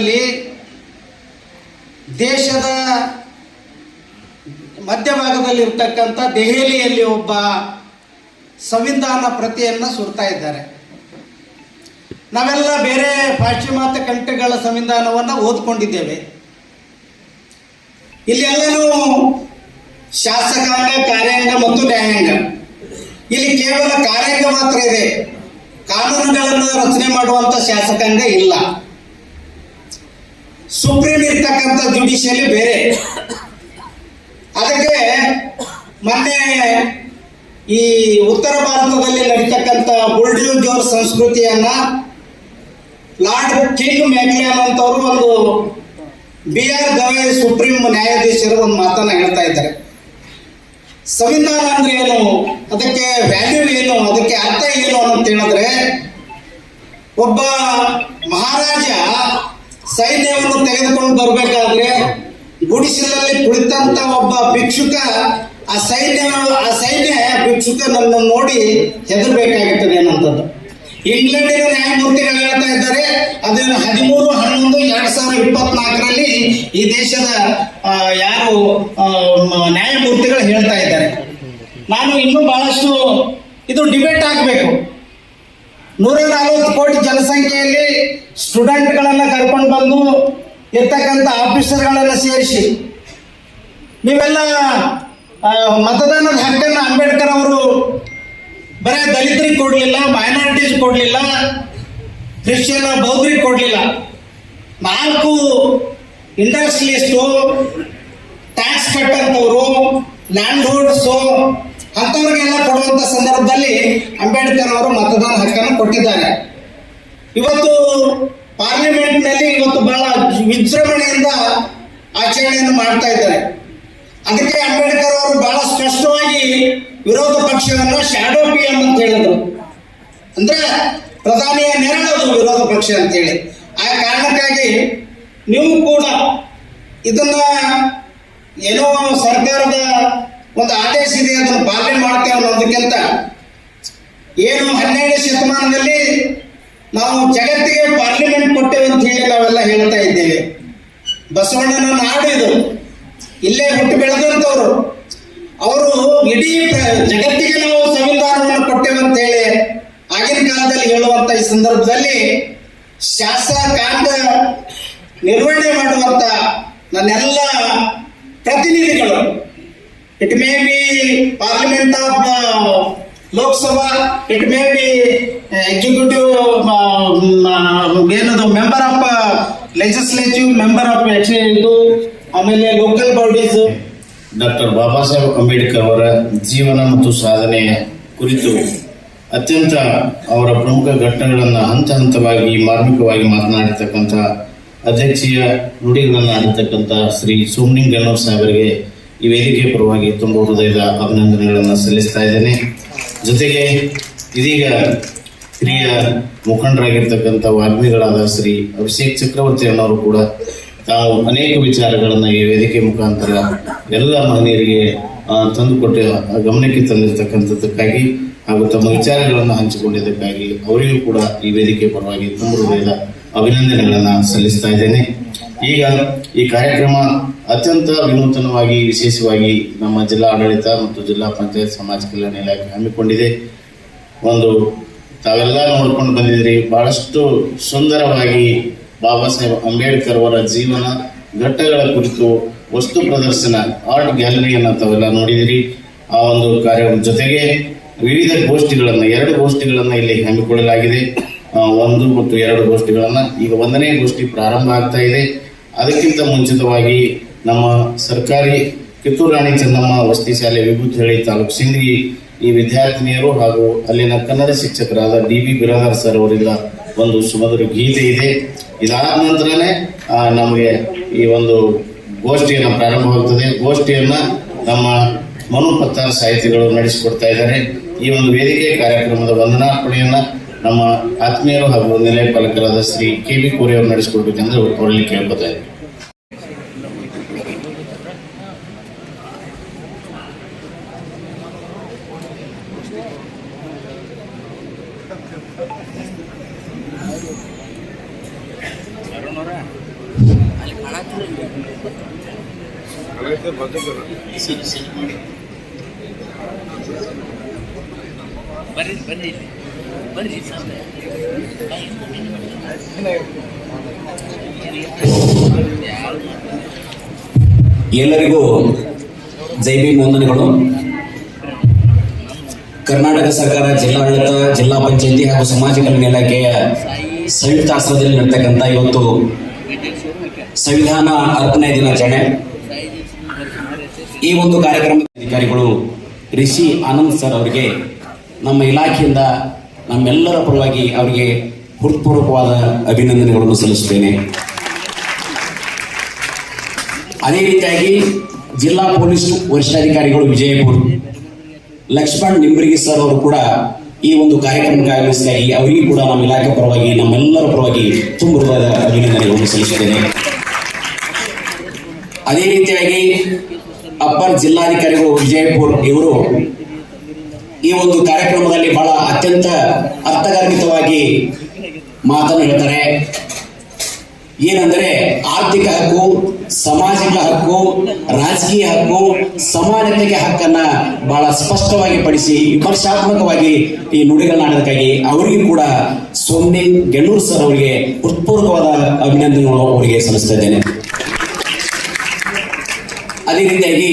ಅದರಲ್ಲಿ ದೇಶದ ಮಧ್ಯಭಾಗದಲ್ಲಿರ್ತಕ್ಕಂಥ ದೆಹಲಿಯಲ್ಲಿ ಒಬ್ಬ ಸಂವಿಧಾನ ಪ್ರತಿಯನ್ನು ಸುರ್ತಾ ಇದ್ದಾರೆ. ನಾವೆಲ್ಲ ಬೇರೆ ಪಾಶ್ಚಿಮಾತ್ಯ ಕಂಟ್ರಿಗಳ ಸಂವಿಧಾನವನ್ನು ಓದ್ಕೊಂಡಿದ್ದೇವೆ. ಇಲ್ಲಿ ಎಲ್ಲರೂ ಶಾಸಕಾಂಗ, ಕಾರ್ಯಾಂಗ ಮತ್ತು ನ್ಯಾಯಾಂಗ. ಇಲ್ಲಿ ಕೇವಲ ಕಾರ್ಯಾಂಗ ಮಾತ್ರ ಇದೆ. ಕಾನೂನುಗಳನ್ನು ರಚನೆ ಮಾಡುವಂತ ಶಾಸಕಾಂಗ ಇಲ್ಲ. ಸುಪ್ರೀಂ ಇರ್ತಕ್ಕಂಥ ಜುಡಿಷಿಯಲಿ ಬೇರೆ. ಅದಕ್ಕೆ ಮೊನ್ನೆ ಈ ಉತ್ತರ ಭಾರತದಲ್ಲಿ ನಡೀತಕ್ಕಂಥ ಬುಲ್ಡ್ಯೂ ಜೋರ್ ಸಂಸ್ಕೃತಿಯನ್ನ ಲಾರ್ಡ್ ಕಿಂಗ್ ಮ್ಯಾಕ್ಲಿಯನ್ ಅಂತವರು ಒಂದು ಬಿ ಆರ್ ಗವೈ ಸುಪ್ರೀಂ ನ್ಯಾಯಾಧೀಶರು ಒಂದು ಮಾತನ್ನ ಹೇಳ್ತಾ ಇದ್ದಾರೆ. ಸಂವಿಧಾನ ಅಂದ್ರೆ ಏನು? ಅದಕ್ಕೆ ವ್ಯಾಲ್ಯೂ ಏನು? ಅದಕ್ಕೆ ಅರ್ಥ ಏನು ಅಂತ ಹೇಳಿದ್ರೆ ಒಬ್ಬ ಮಹಾರಾಜ ಸೈನ್ಯವನ್ನು ತೆಗೆದುಕೊಂಡು ಬರಬೇಕಾದ್ರೆ ಗುಡಿಸಲಲ್ಲಿ ಕುಳಿತಂತ ಒಬ್ಬ ಭಿಕ್ಷುಕ, ಆ ಸೈನ್ಯ ಆ ಸೈನ್ಯ ಭಿಕ್ಷುಕನನ್ನು ನೋಡಿ ಹೆದರ್ಬೇಕಾಗುತ್ತದೆ ಅನ್ನೋಂಥದ್ದು ಇಂಗ್ಲೆಂಡಿನ ನ್ಯಾಯಮೂರ್ತಿಗಳು ಹೇಳ್ತಾ ಇದ್ದಾರೆ ಅದನ್ನು ಹದಿಮೂರು, ಹನ್ನೊಂದು, ಎರಡ್ ಸಾವಿರದ ಇಪ್ಪತ್ನಾಲ್ಕರಲ್ಲಿ ಈ ದೇಶದ ಯಾರು ನ್ಯಾಯಮೂರ್ತಿಗಳು ಹೇಳ್ತಾ ಇದ್ದಾರೆ. ನಾನು ಇನ್ನೂ ಬಹಳಷ್ಟು ಇದು ಡಿಬೇಟ್ ಆಗಬೇಕು. ನೂರ ನಲವತ್ತು ಕೋಟಿ ಜನಸಂಖ್ಯೆಯಲ್ಲಿ ಸ್ಟೂಡೆಂಟ್ಗಳನ್ನು ಕರ್ಕೊಂಡು ಬಂದು ಇರ್ತಕ್ಕಂಥ ಆಫೀಸರ್ಗಳನ್ನು ಸೇರಿಸಿ, ನೀವೆಲ್ಲ ಮತದಾನದ ಹಕ್ಕನ್ನು ಅಂಬೇಡ್ಕರ್ ಅವರು ಬರೀ ದಲಿತರಿಗೆ ಕೊಡಲಿಲ್ಲ ಮೈನಾರಿಟೀಸ್ ಕೊಡಲಿಲ್ಲ ಕ್ರಿಶ್ಚಿಯನ್ ಬೌದ್ಧರಿಗೆ ಕೊಡಲಿಲ್ಲ. ನಾಲ್ಕು ಇಂಡಸ್ಟ್ರಿಯಲಿಸ್ಟು ಟ್ಯಾಕ್ಸ್ ಕಟ್ಟಂತವರು ಲ್ಯಾಂಡ್ ಹೋಲ್ಡ್ಸು ಅಂಥವ್ರಿಗೆಲ್ಲ ಕೊಡುವಂತ ಸಂದರ್ಭದಲ್ಲಿ ಅಂಬೇಡ್ಕರ್ ಅವರು ಮತದಾನ ಹಕ್ಕನ್ನು ಕೊಟ್ಟಿದ್ದಾರೆ. ಇವತ್ತು ಪಾರ್ಲಿಮೆಂಟ್ನಲ್ಲಿ ಇವತ್ತು ಬಹಳ ವಿಜೃಂಭಣೆಯಿಂದ ಆಚರಣೆಯನ್ನು ಮಾಡ್ತಾ ಇದ್ದಾರೆ. ಅದಕ್ಕೆ ಅಂಬೇಡ್ಕರ್ ಅವರು ಬಹಳ ಸ್ಪಷ್ಟವಾಗಿ ವಿರೋಧ ಪಕ್ಷವನ್ನು ಶಾಡೋ ಪಿ ಎಂ ಅಂತ ಹೇಳಿದ್ರು. ಅಂದ್ರೆ ಪ್ರಧಾನಿಯ ನೆರಳದು ವಿರೋಧ ಪಕ್ಷ ಅಂತೇಳಿ. ಆ ಕಾರಣಕ್ಕಾಗಿ ನೀವು ಕೂಡ ಇದನ್ನ ಏನೋ ಸರ್ಕಾರದ ಒಂದು ಆದೇಶ ಇದೆ, ಅದನ್ನು ಪಾಲನೆ ಮಾಡ್ತೇವೆ ಅನ್ನೋದಕ್ಕಿಂತ ಏನು ಹನ್ನೆರಡನೇ ಶತಮಾನದಲ್ಲಿ ನಾವು ಜಗತ್ತಿಗೆ ಪಾರ್ಲಿಮೆಂಟ್ ಕೊಟ್ಟೇವೆ ಅಂತ ಹೇಳಿ ನಾವೆಲ್ಲ ಹೇಳ್ತಾ ಇದ್ದೇವೆ. ಬಸವಣ್ಣನ ನಾಡು ಇದು. ಇಲ್ಲೇ ಹುಟ್ಟು ಬೆಳೆದಂಥವ್ರು. ಅವರು ಇಡೀ ಜಗತ್ತಿಗೆ ನಾವು ಸಂವಿಧಾನವನ್ನು ಕೊಟ್ಟೇವೆ ಅಂತ ಹೇಳಿ ಆಗಿನ ಕಾಲದಲ್ಲಿ ಹೇಳುವಂತ ಈ ಸಂದರ್ಭದಲ್ಲಿ ಶಾಸಕಾಂಗ ನಿರ್ವಹಣೆ ಮಾಡುವಂತ ನನ್ನೆಲ್ಲ ಪ್ರತಿನಿಧಿಗಳು. It may be parliament of Lok Sabha it may be executive ಏನದು member of legislative member of ಇದು, ಆಮೇಲೆ local bodies doctor Baba Saheb Ambedkar ಅವರ ಜೀವನ ಮತ್ತು ಸಾಧನೆಯ ಕುರಿತು ಅತ್ಯಂತ ಅವರ ಪ್ರಮುಖ ಘಟನೆಗಳನ್ನು ಹಂತ ಹಂತವಾಗಿ ಮಾರ್ಮಿಕವಾಗಿ ಮಾತನಾಡಿರ್ತಕ್ಕಂಥ ಅಧ್ಯಕ್ಷೀಯ ನುಡಿಗಳನ್ನು ಆಡಿರ್ತಕ್ಕಂಥ ಶ್ರೀ ಸೋಮನಿಂಗ್ ಗಣ್ಣೂರ್ ಸಾಹೇಬರಿಗೆ ಈ ವೇದಿಕೆ ಪರವಾಗಿ ತುಂಬ ಹೃದಯದ ಅಭಿನಂದನೆಗಳನ್ನು ಸಲ್ಲಿಸ್ತಾ ಇದ್ದೇನೆ. ಜೊತೆಗೆ ಇದೀಗ ಹಿರಿಯ ಮುಖಂಡರಾಗಿರ್ತಕ್ಕಂಥ ವಾಗ್ಮಿಗಳಾದ ಶ್ರೀ ಅಭಿಷೇಕ್ ಚಕ್ರವರ್ತಿ ಅನ್ನೋರು ಕೂಡ ತಾವು ಅನೇಕ ವಿಚಾರಗಳನ್ನು ಈ ವೇದಿಕೆ ಮುಖಾಂತರ ಎಲ್ಲ ಮಹನೀಯರಿಗೆ ತಂದುಕೊಟ್ಟ ಗಮನಕ್ಕೆ ತಂದಿರತಕ್ಕಂಥದ್ದಕ್ಕಾಗಿ ಹಾಗೂ ತಮ್ಮ ವಿಚಾರಗಳನ್ನು ಹಂಚಿಕೊಂಡಿದ್ದಕ್ಕಾಗಿ ಅವರಿಗೂ ಕೂಡ ಈ ವೇದಿಕೆ ಪರವಾಗಿ ತುಂಬ ಹೃದಯದ ಅಭಿನಂದನೆಗಳನ್ನು ಸಲ್ಲಿಸ್ತಾ ಇದ್ದೇನೆ. ಈಗ ಈ ಕಾರ್ಯಕ್ರಮ ಅತ್ಯಂತ ವಿನೂತನವಾಗಿ, ವಿಶೇಷವಾಗಿ ನಮ್ಮ ಜಿಲ್ಲಾ ಆಡಳಿತ ಮತ್ತು ಜಿಲ್ಲಾ ಪಂಚಾಯತ್ ಸಮಾಜ ಕಲ್ಯಾಣ ಇಲಾಖೆ ಹಮ್ಮಿಕೊಂಡಿದೆ. ಒಂದು ತಾವೆಲ್ಲ ನೋಡ್ಕೊಂಡು ಬಂದಿದ್ರಿ ಬಹಳಷ್ಟು ಸುಂದರವಾಗಿ ಬಾಬಾ ಸಾಹೇಬ್ ಅಂಬೇಡ್ಕರ್ ಅವರ ಜೀವನ, ಘಟ್ಟಗಳ ಕುರಿತು ವಸ್ತು ಪ್ರದರ್ಶನ, ಆರ್ಟ್ ಗ್ಯಾಲರಿಯನ್ನು ತಾವೆಲ್ಲ ನೋಡಿದಿರಿ ಆ ಒಂದು ಕಾರ್ಯ ಜೊತೆಗೆ ವಿವಿಧ ಗೋಷ್ಠಿಗಳನ್ನು, ಎರಡು ಗೋಷ್ಠಿಗಳನ್ನು ಇಲ್ಲಿ ಹಮ್ಮಿಕೊಳ್ಳಲಾಗಿದೆ. ಒಂದು ಮತ್ತು ಎರಡು ಗೋಷ್ಠಿಗಳನ್ನು ಈಗ ಒಂದನೇ ಗೋಷ್ಠಿ ಪ್ರಾರಂಭ ಆಗ್ತಾ ಇದೆ. ಅದಕ್ಕಿಂತ ಮುಂಚಿತವಾಗಿ ನಮ್ಮ ಸರ್ಕಾರಿ ಕಿತ್ತೂರು ರಾಣಿ ಚೆನ್ನಮ್ಮ ವಸತಿ ಶಾಲೆ ವಿಭೂತಿಹಳ್ಳಿ ತಾಲೂಕು ಸಿಂದಗಿ ಈ ವಿದ್ಯಾರ್ಥಿನಿಯರು ಹಾಗೂ ಅಲ್ಲಿನ ಕನ್ನಡ ಶಿಕ್ಷಕರಾದ ಡಿ ಬಿ ಬಿರಾದರ್ ಸರ್ ಅವರಿಂದ ಒಂದು ಸುಮಧುರ ಗೀತೆ ಇದೆ. ಇದಾದ ನಂತರನೇ ನಮಗೆ ಈ ಒಂದು ಗೋಷ್ಠಿಯನ್ನು ಪ್ರಾರಂಭವಾಗುತ್ತದೆ ಗೋಷ್ಠಿಯನ್ನು ನಮ್ಮ ಮನುಪತ್ತ ಸಾಹಿತಿಗಳು ನಡೆಸಿಕೊಡ್ತಾ ಇದ್ದಾರೆ. ಈ ಒಂದು ವೇದಿಕೆ ಕಾರ್ಯಕ್ರಮದ ವಂದನಾರ್ಪಣೆಯನ್ನ ನಮ್ಮ ಆತ್ಮೀಯರು ಹಾಗೂ ನಿಲಯ ಪಾಲಕರಾದ ಶ್ರೀ ಕೆ ವಿ ಕೋರಿ ಅವರು ನಡೆಸಿಕೊಡ್ಬೇಕೆಂದ್ರೆ ಅವರಲ್ಲಿ ಕೇಳ್ಕೊತಾ ಇದ್ದಾರೆ ಎಲ್ಲರಿಗೂ ಜೈ ನೋಂದಣಿಗಳು ವಂದನೆಗಳು. ಕರ್ನಾಟಕ ಸರ್ಕಾರ ಜಿಲ್ಲಾಡಳಿತ, ಜಿಲ್ಲಾ ಪಂಚಾಯತಿ ಹಾಗೂ ಸಮಾಜ ಕಲ್ಯಾಣ ಇಲಾಖೆಯ ಸಂಯುಕ್ತ ಆಶ್ರಯದಲ್ಲಿ ನಡ್ತಕ್ಕಂಥ ಇವತ್ತು ಸಂವಿಧಾನ ಅರ್ಪಣೆ ದಿನಾಚರಣೆ. ಈ ಒಂದು ಕಾರ್ಯಕ್ರಮದ ಅಧಿಕಾರಿಗಳು ರಿಷಿ ಆನಂದ್ ಸರ್ ಅವರಿಗೆ ನಮ್ಮ ಇಲಾಖೆಯಿಂದ ನಮ್ಮೆಲ್ಲರ ಪರವಾಗಿ ಅವರಿಗೆ ಹೃತ್ಪೂರ್ವಕವಾದ ಅಭಿನಂದನೆಗಳನ್ನು ಸಲ್ಲಿಸುತ್ತೇನೆ. ಅದೇ ರೀತಿಯಾಗಿ ಜಿಲ್ಲಾ ಪೊಲೀಸ್ ವರಿಷ್ಠಾಧಿಕಾರಿಗಳು ವಿಜಯಪುರ, ಲಕ್ಷ್ಮಣ್ ನಿಂಬರಿಗಿ ಸರ್ ಅವರು ಕೂಡ ಈ ಒಂದು ಕಾರ್ಯಕ್ರಮಕ್ಕೆ ಆಗಮಿಸಿದಾಗಿ ಅವರಿಗೂ ಕೂಡ ನಮ್ಮ ಇಲಾಖೆ ಪರವಾಗಿ, ನಮ್ಮೆಲ್ಲರ ಪರವಾಗಿ ತುಂಬ ಅಭಿನಂದನೆಗಳನ್ನು ಸಲ್ಲಿಸುತ್ತೇನೆ. ಅದೇ ರೀತಿಯಾಗಿ ಅಪ್ಪರ್ ಜಿಲ್ಲಾಧಿಕಾರಿಗಳು ವಿಜಯಪುರ ಇವರು ಈ ಒಂದು ಕಾರ್ಯಕ್ರಮದಲ್ಲಿ ಬಹಳ ಅತ್ಯಂತ ಅರ್ಥಗರ್ಭಿತವಾಗಿ ಮಾತನ್ನು ಹೇಳ್ತಾರೆ. ಏನಂದ್ರೆ ಆರ್ಥಿಕ ಹಕ್ಕು, ಸಾಮಾಜಿಕ ಹಕ್ಕು, ರಾಜಕೀಯ ಹಕ್ಕು, ಸಮಾನತೆಗೆ ಹಕ್ಕನ್ನ ಬಹಳ ಸ್ಪಷ್ಟವಾಗಿ ಪಡಿಸಿ, ವಿಮರ್ಶಾತ್ಮಕವಾಗಿ ಈ ನುಡಿಗಳನ್ನಾಡೋದಕ್ಕಾಗಿ ಅವರಿಗೂ ಕೂಡ ಸೋಮ್ನಿನ್ ಗೆಲ್ಲೂರು ಸರ್ ಅವರಿಗೆ ಹೃತ್ಪೂರ್ವಕವಾದ ಅಭಿನಂದನೆಗಳು ಅವರಿಗೆ ಸಲ್ಲಿಸ್ತಾ ಇದ್ದೇನೆ. ಅದೇ ರೀತಿಯಾಗಿ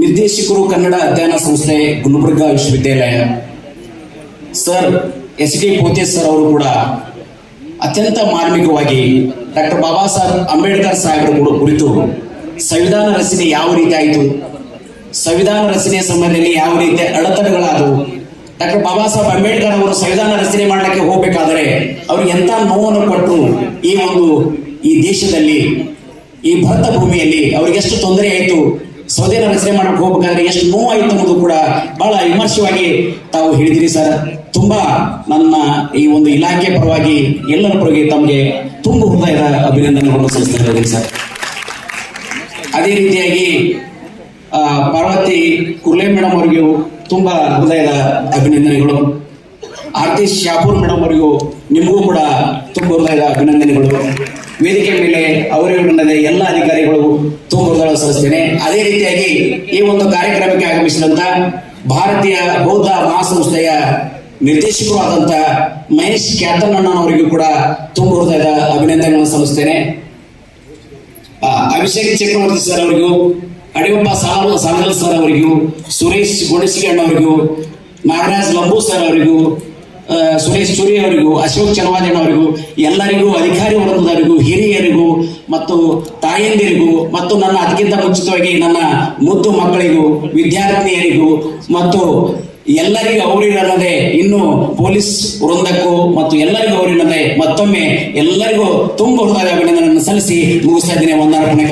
ನಿರ್ದೇಶಕರು ಕನ್ನಡ ಅಧ್ಯಯನ ಸಂಸ್ಥೆ ಗುಲ್ಬರ್ಗಾ ವಿಶ್ವವಿದ್ಯಾಲಯ. Sir, S D Pote sir ಅವರು ಕೂಡ ಅತ್ಯಂತ ಮಾರ್ಮಿಕವಾಗಿ ಡಾಕ್ಟರ್ ಬಾಬಾ ಸಾಹೇಬ್ ಅಂಬೇಡ್ಕರ್ ಸಾಹೇಬರ ಕೂಡ ಕುರಿತು ಸಂವಿಧಾನ ರಚನೆ ಯಾವ ರೀತಿ ಆಯಿತು? ಸಂವಿಧಾನ ರಚನೆಯ ಸಮಯದಲ್ಲಿ ಯಾವ ರೀತಿಯ ಅಡೆತಡೆಗಳಾದವು? ಡಾಕ್ಟರ್ ಬಾಬಾ ಸಾಹೇಬ್ ಅಂಬೇಡ್ಕರ್ ಅವರು ಸಂವಿಧಾನ ರಚನೆ ಮಾಡಲಿಕ್ಕೆ ಹೋಗಬೇಕಾದ್ರೆ ಅವ್ರಿಗೆ ಎಂತ ನೋವನ್ನು ಕೊಟ್ಟರು ಈ ಒಂದು ಈ ದೇಶದಲ್ಲಿ, ಈ ಭರತ ಭೂಮಿಯಲ್ಲಿ ಅವ್ರಿಗೆ ಎಷ್ಟು ತೊಂದರೆ ಆಯಿತು? ಸಂವಿಧಾನ ರಚನೆ ಮಾಡಕ್ ಹೋಗ್ಬೇಕಾದ್ರೆ ಎಷ್ಟು ನೋವಾಯಿತು ಅನ್ನೋದು ಕೂಡ ಬಹಳ ವಿಮರ್ಶವಾಗಿ ತಾವು ಹೇಳಿದಿರಿ ಸರ್. ತುಂಬಾ ನನ್ನ ಈ ಒಂದು ಇಲಾಖೆ ಪರವಾಗಿ ಎಲ್ಲರ ಪರವಾಗಿ ತಮಗೆ ತುಂಬ ಹೃದಯದ ಅಭಿನಂದನೆಗಳನ್ನು ಸಲ್ಲಿಸ್ತಾ ಇದ್ದೀನಿ ಸರ್. ಅದೇ ರೀತಿಯಾಗಿ ಪಾರ್ವತಿ ಕುರ್ಲೆ ಮೇಡಮ್ ಅವರಿಗೂ ತುಂಬಾ ಹೃದಯದ ಅಭಿನಂದನೆಗಳು. ಆರ್ತಿ ಶಾಪೂರ್ ಮೇಡಮ್ ಅವರಿಗೂ ನಿಮಗೂ ಕೂಡ ತುಂಬ ಹೃದಯದ ಅಭಿನಂದನೆಗಳು. ವೇದಿಕೆ ಮೇಲೆ ಅವರಿಗೊಂಡದೆ ಎಲ್ಲ ಅಧಿಕಾರಿಗಳು ತುಂಬ ಹೃದಯ ಸಲ್ಲಿಸ್ತೇನೆ. ಅದೇ ರೀತಿಯಾಗಿ ಈ ಒಂದು ಕಾರ್ಯಕ್ರಮಕ್ಕೆ ಆಗಮಿಸಿದಂತ ಭಾರತೀಯ ಬೌದ್ಧ ಮಹಾಸಂಸ್ಥೆಯ ನಿರ್ದೇಶಕರು ಆದಂತ ಮಹೇಶ್ ಕ್ಯಾತನಣ್ಣನವರಿಗೂ ಕೂಡ ತುಂಬ ಹೃದಯದ ಅಭಿನಂದನೆಗಳನ್ನು ಸಲ್ಲಿಸ್ತೇನೆ. ಅಭಿಷೇಕ್ ಚಕ್ರವರ್ತಿ ಸರ್ ಅವರಿಗೂ, ಅಡಿಯಪ್ಪ ಸಾಲ ಸಾಲಗಲ್ ಸರ್ ಅವರಿಗೂ, ಸುರೇಶ್ ಗುಣಸಿಗೆ ಅವರಿಗೂ ನಾಗರಾಜ್ ಲಂಬು ಸರ್ ಅವರಿಗೂ ಸುರೇಶ್ ಚೂರಿ ಅವರಿಗೂ ಅಶೋಕ್ ಅವರಿಗೂ ಎಲ್ಲರಿಗೂ, ಅಧಿಕಾರಿ ವರ್ಗದವರಿಗೂ, ಹಿರಿಯರಿಗೂ, ಮತ್ತು ತಾಯಂದಿರಿಗೂ, ಮತ್ತು ನನ್ನ ಅದಕ್ಕಿಂತ ಮುಂಚಿತವಾಗಿ ನನ್ನ ಮುದ್ದು ಮಕ್ಕಳಿಗೂ, ವಿದ್ಯಾರ್ಥಿನಿಯರಿಗೂ, ಮತ್ತು ಎಲ್ಲರಿಗೂ ಅವರಿರಲ್ಲದೆ ಇನ್ನು ಪೊಲೀಸ್ ವೃಂದಕ್ಕೂ, ಮತ್ತು ಎಲ್ಲರಿಗೂ ಅವರಿಲ್ಲದೆ ಮತ್ತೊಮ್ಮೆ ಎಲ್ಲರಿಗೂ ತುಂಬ ಹೃದಯ ಅಭಿನಂದನೆಯನ್ನು ಸಲ್ಲಿಸಿ ಮುಗಿಸ್ತಾ ಇದ್ದೀನಿ. ವಂದನಾರ್ಪಣೆ